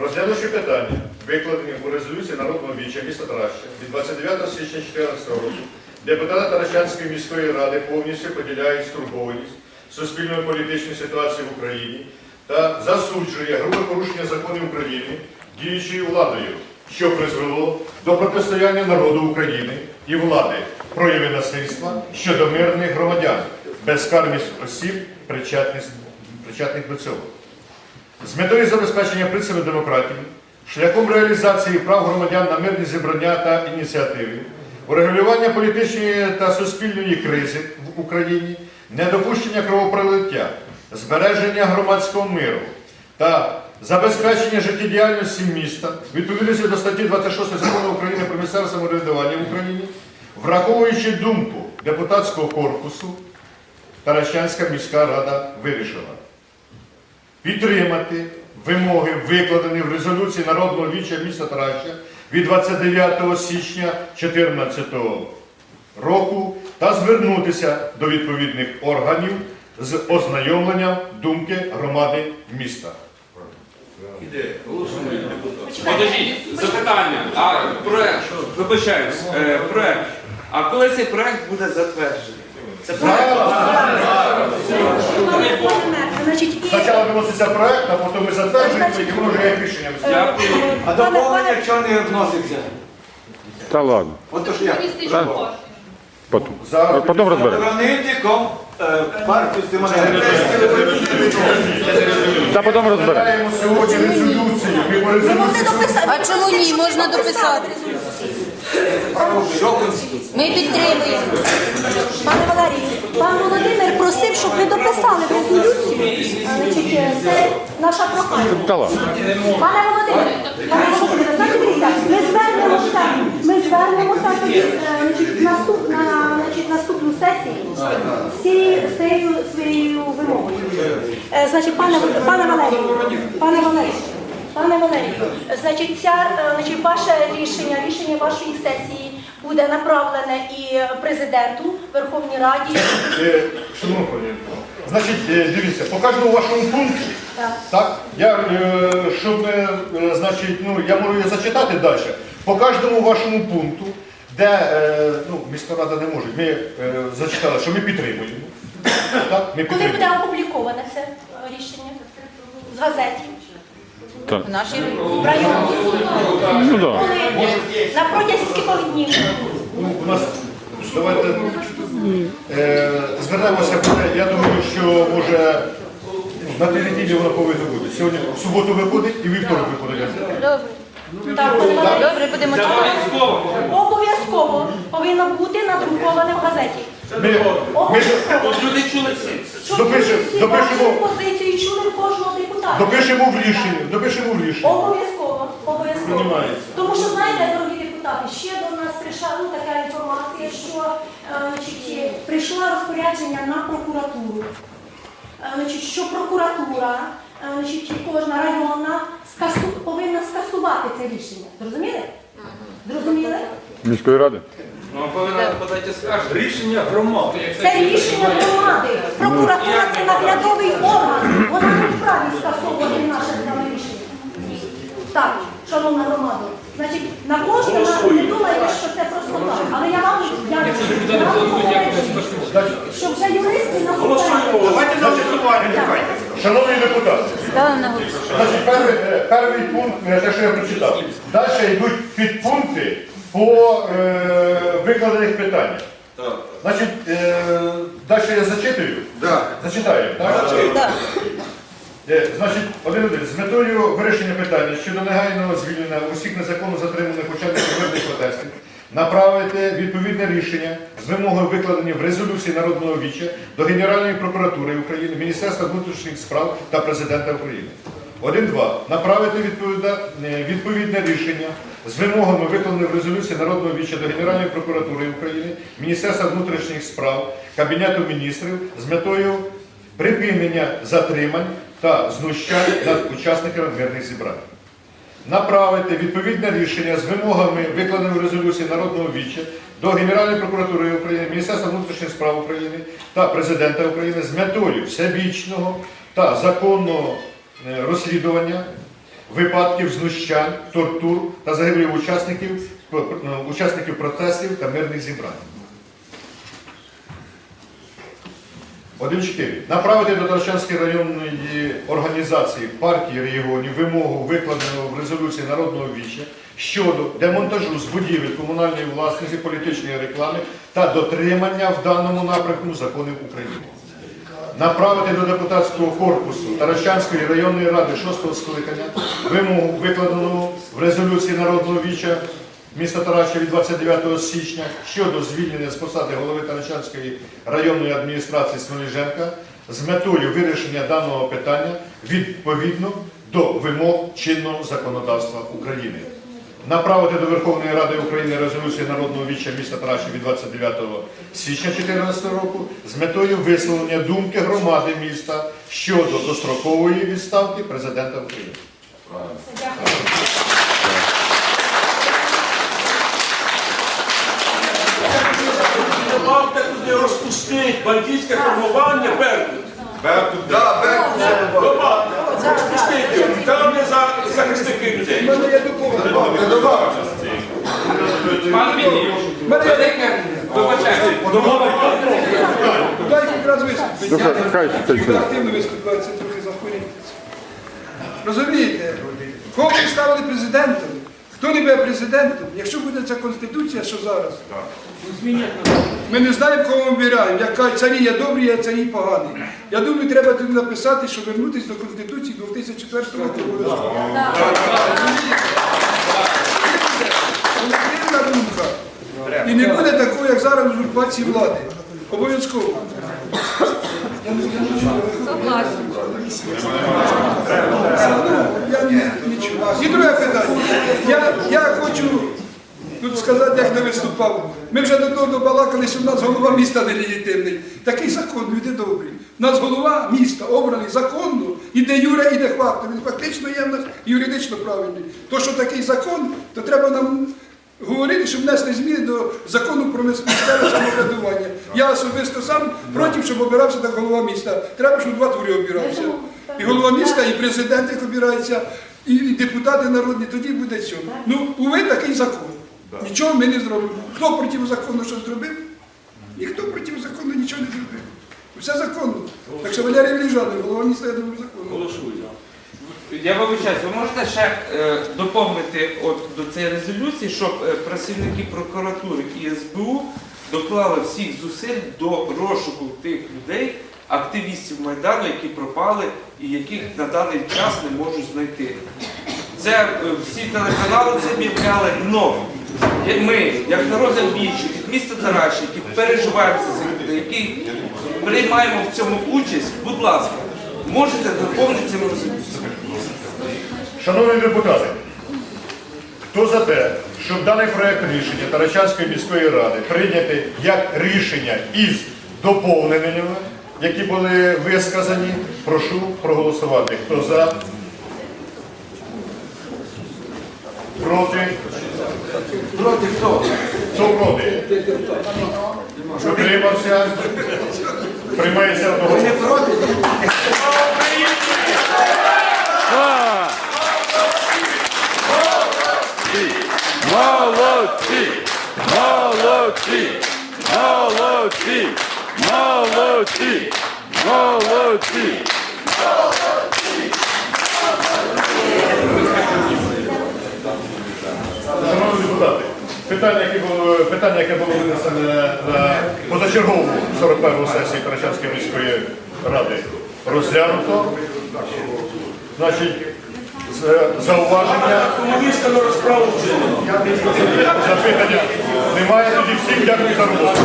Розглянувши питання, викладені у резолюції Народного віча міста Тараща від 29 січня 2014 року, депутати Таращанської міської ради повністю поділяють стурбованість суспільної політичної ситуації в Україні та засуджує грубе порушення законів України діючою владою, що призвело до протистояння народу України і влади, прояви насильства щодо мирних громадян, безкарність осіб, причетних до цього. З метою забезпечення принципів демократії, шляхом реалізації прав громадян на мирні зібрання та ініціативи, урегулювання політичної та суспільної кризи в Україні, недопущення кровопролиття, збереження громадського миру та забезпечення життєдіяльності міста відповідності до статті 26 закону України про місцеве самоврядування в Україні, враховуючи думку депутатського корпусу, Таращанська міська рада вирішила підтримати вимоги, викладені в резолюції Народного віча міста Тараща від 29 січня 2014 року та звернутися до відповідних органів з ознайомленням думки громади міста. Подождіть, запитання. А проект, вибачаюсь, е, проект. А коли цей проект буде затверджений? Це проект. Значить, і Спочатку виноситься проект, а потім ми затверджуємо, і воно вже як рішення. Дякую. А доповнення чого не вноситься? Та ладно. От то ж я. Потім, Зараз потім розберемо. Бронитиком е, партію Стимоненко. Та потім розберемо. Сьогодні резолюцію. Ми дописати. А чому ні? Можна дописати. Ми підтримуємо. Пане Валерію, пан Володимир просив, щоб ви дописали в резолюцію. Значить, е, це наша прохання. Пане Володимире, пане Володимире, дивіться, ми звернемося, ми звернемося тоді, е, значить, наступ, на значить, наступну сесію з цією з цією своєю вимогою. Е, Значить, пане, пане Валерію, пане Валерію, пане Валерію, значить, ця, е, значить, ваше рішення, рішення вашої сесії буде направлене і президенту Верховній Раді. Е, пані, значить, е, дивіться, по кожному вашому пункті, Так. так, я, е, щоб, е, значить, ну, я можу її зачитати далі, по кожному вашому пункту, де, е, ну, міська рада не може, ми е, зачитали, що ми підтримуємо, так, ми Коли буде опубліковане це е, рішення з газеті? Так. В нашій В районі? Ну да. Коли? На протязі скількох днів? Ну, у нас, давайте, е, звернемося, я думаю, що може, ну, на тій неділі воно повинно бути. Сьогодні, в суботу виходить і вівторок виходить. Добре. Так, пане Добре, будемо. Обов'язково. Обов'язково повинно бути надруковане в газеті. Ми, ми От люди чули всі. Допишемо, допишемо. позиції чули кожного депутата. допишемо в рішенні, допишемо в рішенні. Обов'язково, обов'язково. Приймається. Тому що знаєте, дорогі депутати, ще до нас прийшла ну, така інформація, що е, значить, прийшло розпорядження на прокуратуру. Е, Значить, що прокуратура, е, значить, кожна районна скасу, повинна скасувати це рішення. Зрозуміли? Зрозуміли? Міської ради. Ну, повинна подати скаржу. Рішення громади. Це рішення громади. Прокуратура це наглядовий орган. Вона не вправі скасовувати наше з вами рішення. Так, шановна громада. Значить, на кожне не думайте, що це просто так. Але я вам я, я вам що вже юристи нас. Давайте на голосування, давайте. Шановні депутати, Ставимо на голосування. значить, перший, е, перший пункт, те, що я прочитав. Далі йдуть підпункти по е, викладених питаннях. Значить, е, далі я зачитую. Зачитаю, так? Так. Е, Значить, один один. З метою вирішення питання щодо негайного звільнення усіх незаконно затриманих учасників мирних протестів направити відповідне рішення з вимогою викладені в резолюції Народного віча до Генеральної прокуратури України, Міністерства внутрішніх справ та Президента України. 1.2. Направити е, відповідне рішення з вимогами, викладеними в резолюції Народного віча до Генеральної прокуратури України, Міністерства внутрішніх справ, Кабінету міністрів з метою припинення затримань та знущань над учасниками мирних зібрань. Направити відповідне рішення з вимогами, викладеними в резолюції Народного віча до Генеральної прокуратури України, Міністерства внутрішніх справ України та Президента України з метою всебічного та законного розслідування випадків знущань, тортур та загиблих учасників, е, учасників протестів та мирних зібрань. 1.4. Направити до Таращанської районної організації партії регіонів вимогу, викладену в резолюції Народного віча щодо демонтажу з будівель комунальної власності політичної реклами та дотримання в даному напрямку законів України. Направити до депутатського корпусу Таращанської районної ради 6 скликання вимогу, викладену в резолюції Народного віча міста Тараща від 29 січня щодо звільнення з посади голови Таращанської районної адміністрації Смоліженка з метою вирішення даного питання відповідно до вимог чинного законодавства України. Направити до Верховної Ради України резолюцію Народного віччя міста Тараща від 29 січня 2014 року з метою висловлення думки громади міста щодо дострокової відставки президента України. Розпустить бандитське формування Беркут. Добавте, розпустить його. Там не за захисники людей. Пан Вінні, велике, вибачайте, Дайте якраз виступити. Я активно це трохи захворюється. Розумієте, кого ви ставили президентом? Хто не буде президентом? Якщо буде ця конституція, що зараз? Ми не знаємо, кого ми вибираємо. Як кажуть, царі є добрі, а царі погані. Я думаю, треба тут написати, що вернутися до Конституції 2004 року. обов'язково. Колективна думка. І не буде такого, узурпації влади. Обов'язково. Не. І друге питання. Я, хочу тут сказати, як не виступав. Ми вже до того добалакали, що в нас голова міста нелегітимний. Такий закон, люди добрі. У нас голова міста обраний законно, і де юре, і де факто. Він фактично є в нас юридично правильний. То, що такий закон, то треба нам говорити, щоб внесли зміни до закону про місцеве самоврядування. Я особисто сам проти, щоб обирався так голова міста. Треба, щоб два тури обирався. І голова міста, і президент, як обирається, і, депутати народні, тоді буде все. Ну, уви, такий закон. Нічого ми не зробимо. Хто проти закону що зробив? Ніхто проти закону нічого не зробив. Все законно. Так що Валерій Віліжаний, голова міста, я думаю, законно. Я вибачаюсь, ви можете ще е, доповнити от до цієї резолюції, щоб е, працівники прокуратури і СБУ доклали всіх зусиль до розшуку тих людей, активістів Майдану, які пропали і яких на даний час не можуть знайти. Це е, всі телеканали це об'являли, но ми, як народна більшість, як місто Тараші, які переживаємо за цих людей, які приймаємо в цьому участь, будь ласка, можете доповнити цю резолюцію. Шановні депутати, хто за те, щоб даний проект рішення Тарачанської міської ради прийняти як рішення із доповненнями, які були висказані, прошу проголосувати. Хто за? Проти? Проти хто? Хто проти? Утримався? Приймається одного. Молодці! Молодці! Молодці! Молодці! Молодці! Шановні депутати, питання, яке було, питання, яке було винесене на позачергову 41-му сесії Таращанської міської ради, розглянуто. Значить, зауваження, Комуністка на розправу запитання немає. Тоді всім дякую за роботу.